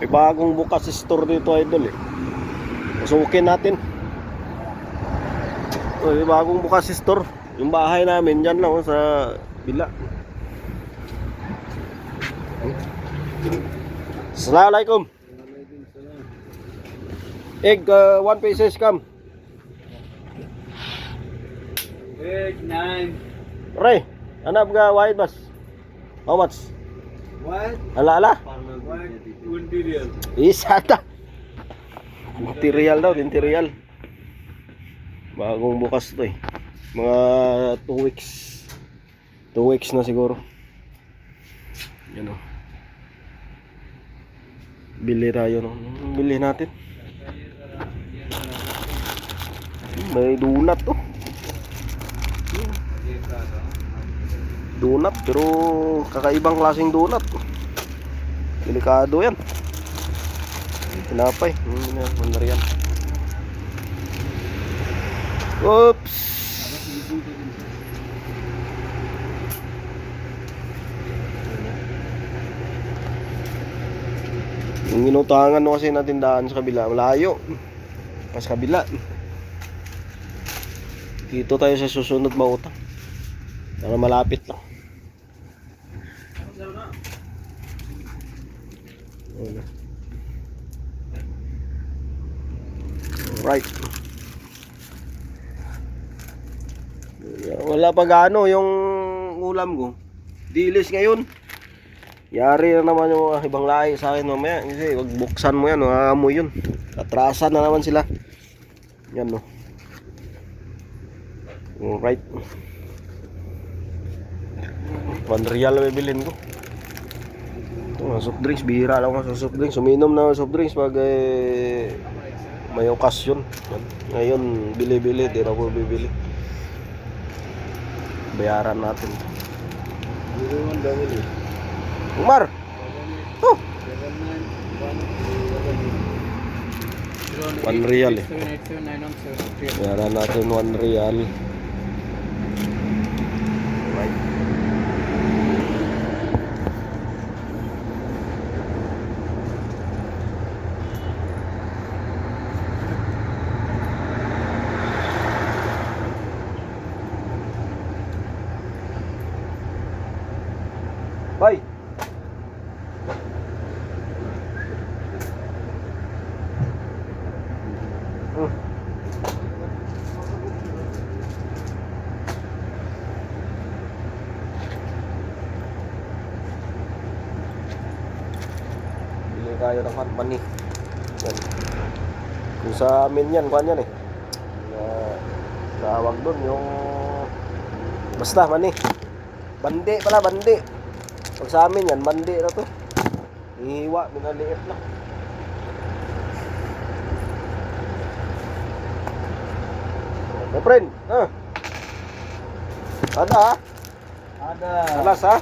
May bagong bukas si store dito idol eh. Pasukin natin. Oh, may bagong bukas si store. Yung bahay namin dyan lang oh, sa bila. Assalamualaikum. Egg, uh, one pieces come. Eight, nine. Ray, anap ka white bus. How much? What? Ala ala. What? Twenty real. Isa ta. Material daw, material. Bagong bukas to eh. Mga 2 weeks. 2 weeks na siguro. Yan o. Bili tayo no. Bili natin. May donut to. Donut pero kakaibang klaseng donut. Delikado yan. Tinapay. Hmm, yan, mandar yan. Oops. Yung inutangan no kasi na tindahan sa kabila, malayo. Pas kabila. Dito tayo sa susunod mautang. Para malapit lang. Ano? Right. Wala pa gaano yung ulam ko. Dilis ngayon. Yari na naman yung ibang lahi sa akin mamaya. Kasi wag buksan mo yan, maamoy yun. Atrasan na naman sila. Yan no. Alright. One real may bilhin ko. Ito soft drinks. Bihira lang ako sa soft drinks. Uminom na soft drinks pag eh, may okasyon. Ngayon, bili-bili. Di na ako bibili. Bayaran natin. Umar! Oh! One real eh. Bayaran natin one real. Right. Bye! Hmm. Bili tayo ng money. Yan. Kung sa amin yan, kuhan yan eh. Tawag doon yung... Basta, mani. Bandi pala, bandi. Pag sa amin yan, bandi na to. Ihiwa, minaliit lang. My friend, ah. Ada ah. Ada. Kalas ha?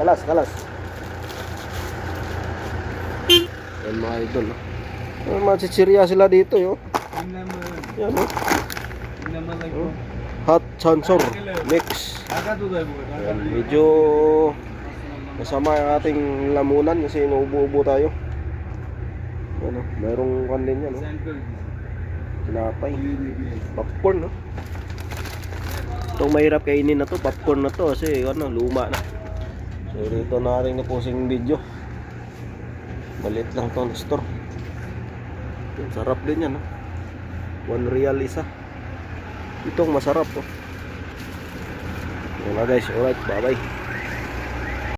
Kalas, kalas. Yan mga idol. Oh. Oh, mga chichirya sila dito yo. Ini nama. Yan oh. Ini nama lagi. Oh. Hot sansor mix. Agak tu dah buat. Yan, medyo masama yung ating lamunan kasi inuubo-ubo tayo. Ano, mayroong kan din yan, no? Tinapay. Popcorn, no? Itong mahirap kainin na to, popcorn na to kasi ano, luma na. So dito na rin na posing video. Maliit lang to na store. Sarap din yan, no? One real isa. Itong masarap, oh. Yun na guys, alright, bye bye.